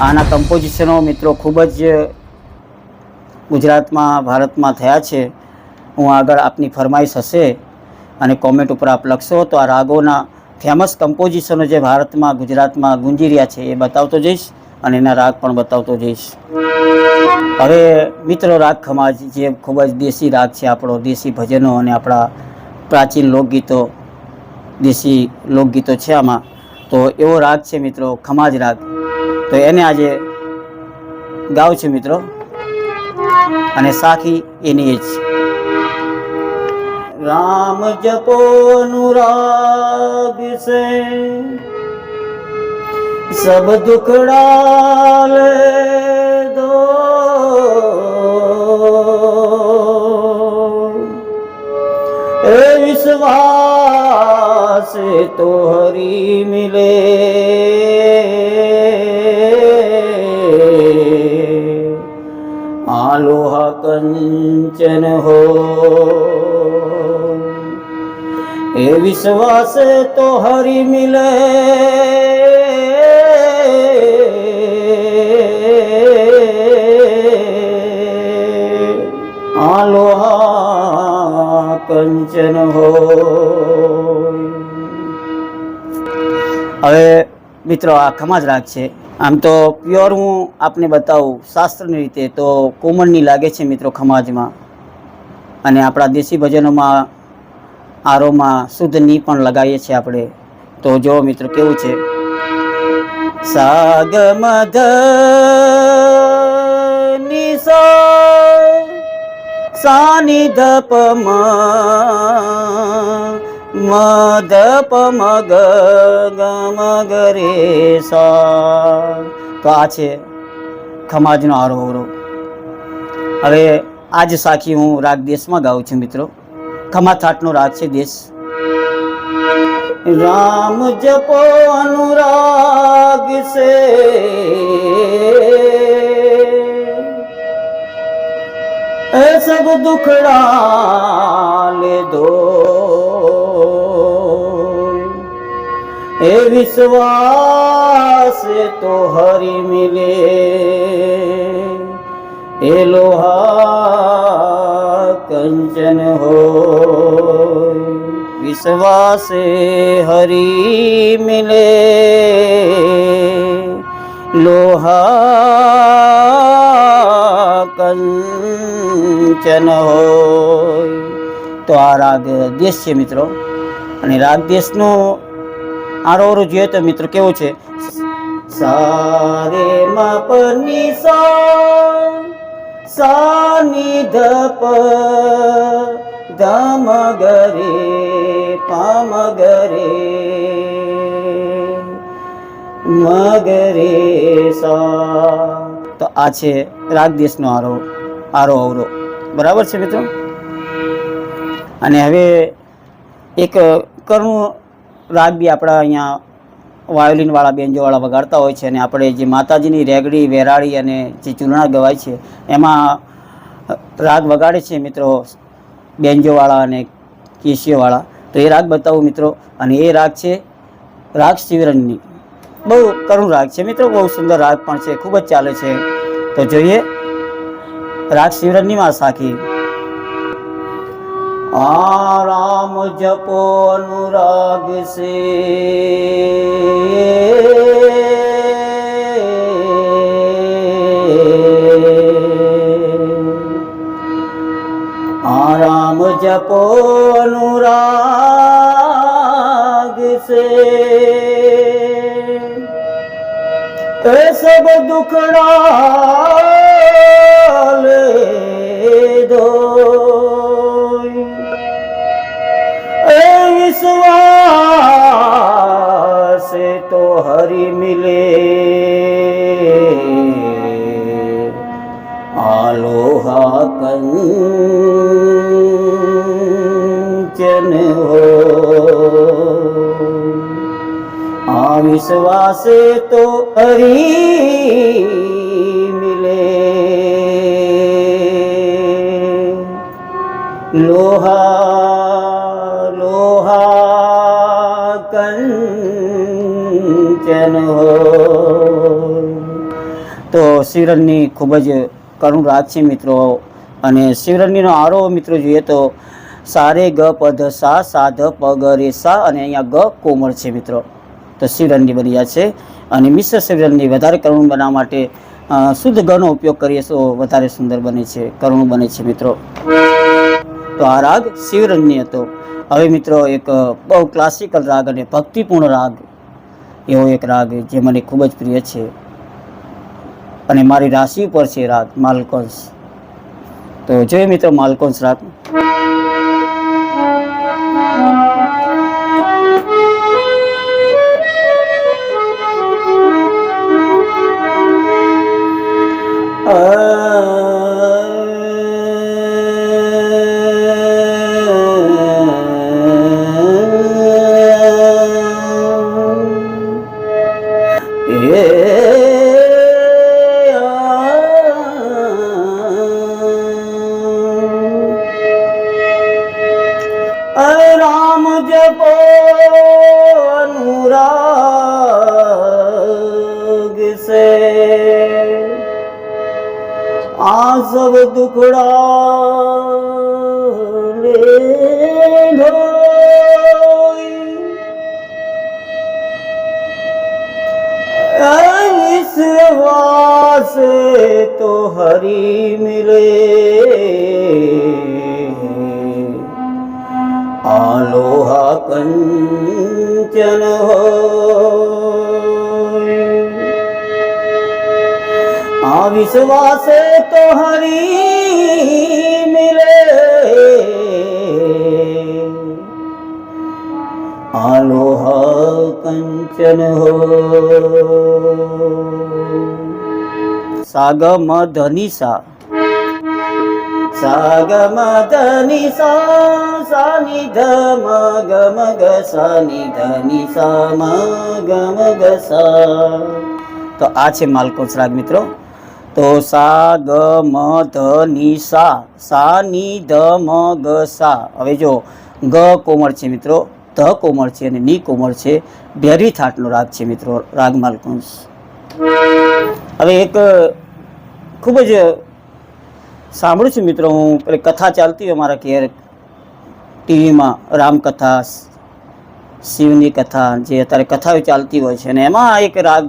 આના કમ્પોઝિશનો મિત્રો ખૂબ જ ગુજરાતમાં, ભારતમાં થયા છે. હું આગળ આપની ફરમાઈશ હશે અને કોમેન્ટ ઉપર આપ લખશો તો આ રાગોના ફેમસ કમ્પોઝિશનો જે ભારતમાં, ગુજરાતમાં ગુંજી રહ્યા છે એ બતાવતો જઈશ અને એના રાગ પણ બતાવતો જઈશ. હવે મિત્રો રાગ ખમાજ જે ખૂબ જ દેશી રાગ છે આપણો, દેશી ભજનો અને આપણા પ્રાચીન લોકગીતો, દેશી લોકગીતો છે આમાં. તો એવો રાગ છે મિત્રો, ખમાજ રાગ. તો એને આજે ગાઉં છું મિત્રો. અને સાખી એની જ રામ જપો નુરાગ સે સબ દુખડા દો. એ વિશ્વાસ તો હરી મિલે. કંચન હો. એ વિશ્વાસે તો હરી મિલે. આલોહા કંચન હો. મિત્રો, આ ખમાજ રાગ છે. આમ તો પ્યોર હું આપને બતાવું, શાસ્ત્રની રીતે તો કોમળની લાગે છે મિત્રો ખમાજમાં. અને આપણા દેશી ભજનોમાં, આરોમાં શુદ્ધની પણ લગાવીએ છીએ આપણે. તો જો મિત્રો, કેવું છે? સાગ મધ મધપ મગ ગમ ગરે સા તો આ છે ખમાજનો આરોહરો હવે આજ સાખી હું રાગ દેશમાં ગાઉં છું મિત્રો. ખમા થાટનો રાગ છે દેશ. રામ જપો અનુરાગ સે એ સબ દુખડા લે દો. એ વિશ્વાસ તો હરી મિલે. એ લોહા કંચન હો વિશ્વાસે હરી મિલે. લોહા કંચન હોય. તો આ રાગ દેશ છે મિત્રો. અને રાગ દેશનો આરોરો જોઈએ તો મિત્ર કેવો છે? સારે માપની સા સાની ધપ ધમ ગરે પામ ગરે મગરે સા તો આ છે રાગ દેશનો આરો આરો અવરો. બરાબર છે મિત્રો? અને હવે એક કરુણ રાગ બી આપણા અહીંયા વાયોલિનવાળા બેન્જોવાળા વગાડતા હોય છે અને આપણે જે માતાજીની રેગડી, વેરાળી અને જે ચૂર્ણા ગવાય છે, એમાં રાગ વગાડે છે મિત્રો બેન્જોવાળા અને કેશિયોવાળા. તો એ રાગ બતાવું મિત્રો. અને એ રાગ છે રાગ શિવરણની. બહુ કરુણ રાગ છે મિત્રો. બહુ સુંદર રાગ પણ છે. ખૂબ જ ચાલે છે. તો જોઈએ રાગ શિવરણની માં સાખી. आराम जपो अनुराग से। आराम जपो अनुराग से। सभु दुखड़ा વિશ્વાસે તો હરી મિલે. લોહા લોહા કંચન તો શિવરણની ખૂબ જ કરુણ રાત છે મિત્રો. અને શિવરણનીનો આરો મિત્રો જોઈએ તો, સારે ગ પધ સા સાધ પગ રે સા અને અહીંયા ગ કોમળ છે મિત્રો. તો શિવરણની બની છે અને મિશ્ર શિવરણની વધારે કરુણ બનાવવા માટે શુદ્ધ ગળનો ઉપયોગ કરીએ તો વધારે સુંદર બને છે, કરુણ બને છે મિત્રો. તો આ રાગ શિવરંગની હતો. હવે મિત્રો એક બહુ ક્લાસિકલ રાગ અને ભક્તિપૂર્ણ રાગ એવો એક રાગ જે મને ખૂબ જ પ્રિય છે. અને મારી રાશિ ઉપર છે રાગ, માલકોન્સ. તો જોઈએ મિત્રો માલકોન્સ રાગ. જપો અનુરાગ સે आ सब दुखड़ा ले ढोई विश्वास तो हरि मिले आलोहा कंचन हो અવિશ્વાસે તો હરી મિલે આલોહ કંચન હો. સાગમ ધનિસા સાગમ ધનિસા સાનિ ધમ ગમ ગ સાનિ ધનિસા મ ગમ ગ સા તો આ છે માલકોસ રાગ મિત્રો. તો સા ગ મ ધ ની સા સા ની ધ મ ગ સા હવે જો ગ કોમળ છે મિત્રો, ધ કોમળ છે અને ની કોમળ છે, ભેરી થાટનો રાગ છે મિત્રો રાગ માલકુંશ હવે એક ખૂબ જ સાંભળું છું મિત્રો હું, પેલી કથા ચાલતી હોય મારા ઘેર, ટીવીમાં, રામકથા, શિવની કથા, જે અત્યારે કથાઓ ચાલતી હોય છે. અને એમાં એક રાગ,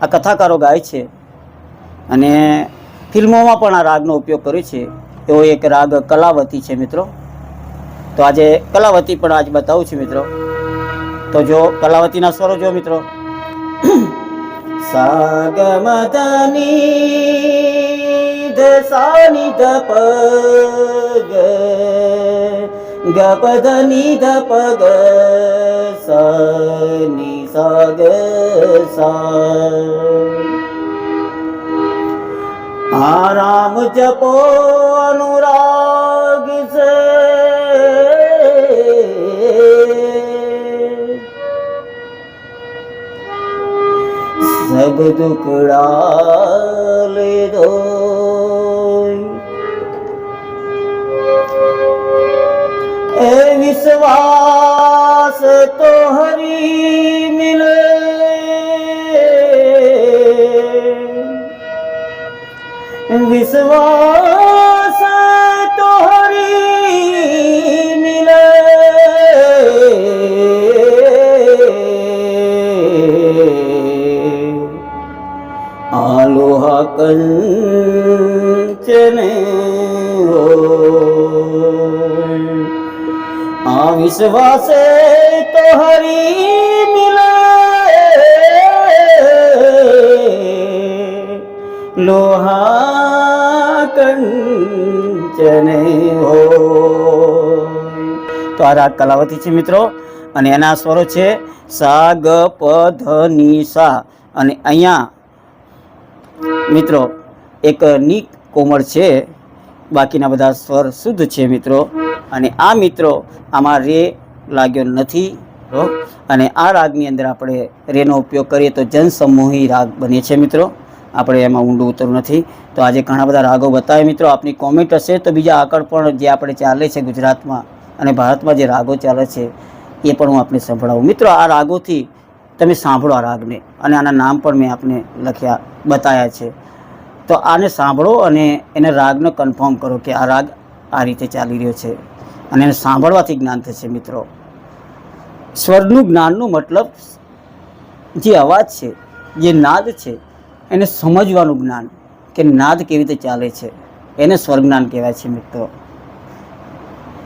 આ કથાકારો ગાય છે. અને ફિલ્મોમાં પણ આ રાગનો ઉપયોગ કર્યો છે. એવો એક રાગ કલાવતી છે મિત્રો. તો આજે કલાવતી પણ આજ બતાવું છું મિત્રો. તો જો કલાવતીના સ્વરો જો મિત્રો. સાગમદની ધ સાની ધ પગ ગપધની પગ. સની સાગ સા આરામ જપો અનુરાગ સે સબ દુકડા લે વિશ્વાસ તો હરી મિલે આલોહા કંચને આ વિશ્વાસે તો હરી મિલે લોહા કંચને હો તો આ રાગ કલાવતી છે મિત્રો, અને એના સ્વરો છે સા ગ પ ધ ની સા અને અહીંયા મિત્રો એક ની કોમળ છે, બાકીના બધા સ્વર શુદ્ધ છે મિત્રો. અને આ મિત્રો આમાં રે લાગ્યો નથી. અને આ રાગની અંદર આપણે રેનો ઉપયોગ કરીએ તો જનસમૂહી રાગ બને છે મિત્રો. આપણે એમાં ઊંડું ઉતરવું નથી. તો આજે ઘણા બધા રાગો બતાવે. મિત્રો, આપની કોમેન્ટ હશે તો બીજા આગળ પણ જે આપણે ચાલે છે ગુજરાતમાં અને ભારતમાં જે રાગો ચાલે છે, એ પણ હું આપને સંભળાવું. મિત્રો, આ રાગોથી તમે સાંભળો આ રાગને અને આના નામ પણ મેં આપને લખ્યા બતાવ્યા છે. તો આને સાંભળો અને એને રાગને કન્ફર્મ કરો કે આ રાગ આ રીતે ચાલી રહ્યો છે અને એને સાંભળવાથી જ્ઞાન થશે, મિત્રો. સ્વરનું જ્ઞાનનું મતલબ જે અવાજ છે, જે નાદ છે એને સમજવાનું જ્ઞાન કે નાદ કેવી રીતે ચાલે છે. એને સ્વરજ્ઞાન કહેવાય છે મિત્રો.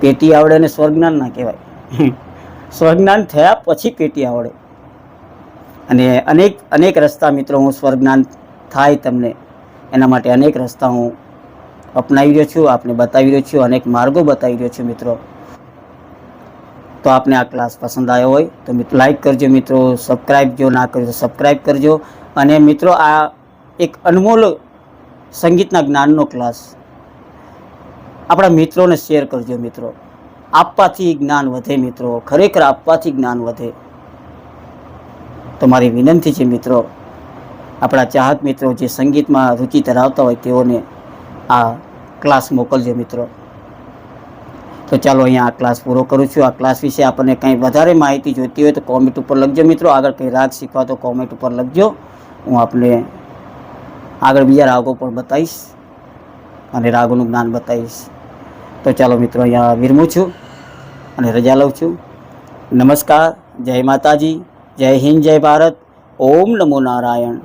પેટી આવડે એને સ્વરજ્ઞાન ના કહેવાય. સ્વરજ્ઞાન થયા પછી પેટી આવડે. અને અનેક અનેક રસ્તા મિત્રો હું સ્વરજ્ઞાન થાય તમને. એના માટે અનેક રસ્તા હું અપનાવી રહ્યો છું આપને બતાવી રહ્યો છું અનેક માર્ગો બતાવી રહ્યો છું મિત્રો. તો આપને આ ક્લાસ પસંદ આવ્યો હોય, તો મિત્રો લાઈક કરજો મિત્રો સબસ્ક્રાઈબ જો ના કરજો તો સબસ્ક્રાઈબ કરજો. અને મિત્રો, આ એક અનમોલ સંગીતના જ્ઞાનનો ક્લાસ આપણા મિત્રોને શેર કરજો મિત્રો. આપવાથી જ્ઞાન વધે મિત્રો, ખરેખર આપવાથી જ્ઞાન વધે. તમારી વિનંતી છે મિત્રો, આપણા ચાહક મિત્રો જે સંગીતમાં રુચિ ધરાવતા હોય તેઓને આ ક્લાસ મોકલજો મિત્રો. તો ચાલો અહીંયા આ ક્લાસ પૂરો કરું છું. આ ક્લાસ વિશે આપણને કંઈ વધારે માહિતી જોઈતી હોય તો કોમેન્ટ ઉપર લખજો મિત્રો. આગળ કંઈ રાગ શીખવા તો કોમેન્ટ ઉપર લખજો. હું આપને આગળ બીજા રાગો પણ બતાવીશ અને રાગોનું જ્ઞાન બતાવીશ. તો ચાલો મિત્રો, અહીંયા વિરમું છું અને રજા લઉં છું. નમસ્કાર. જય માતાજી. જય હિન્દ, જય ભારત. ઓમ નમો નારાયણ.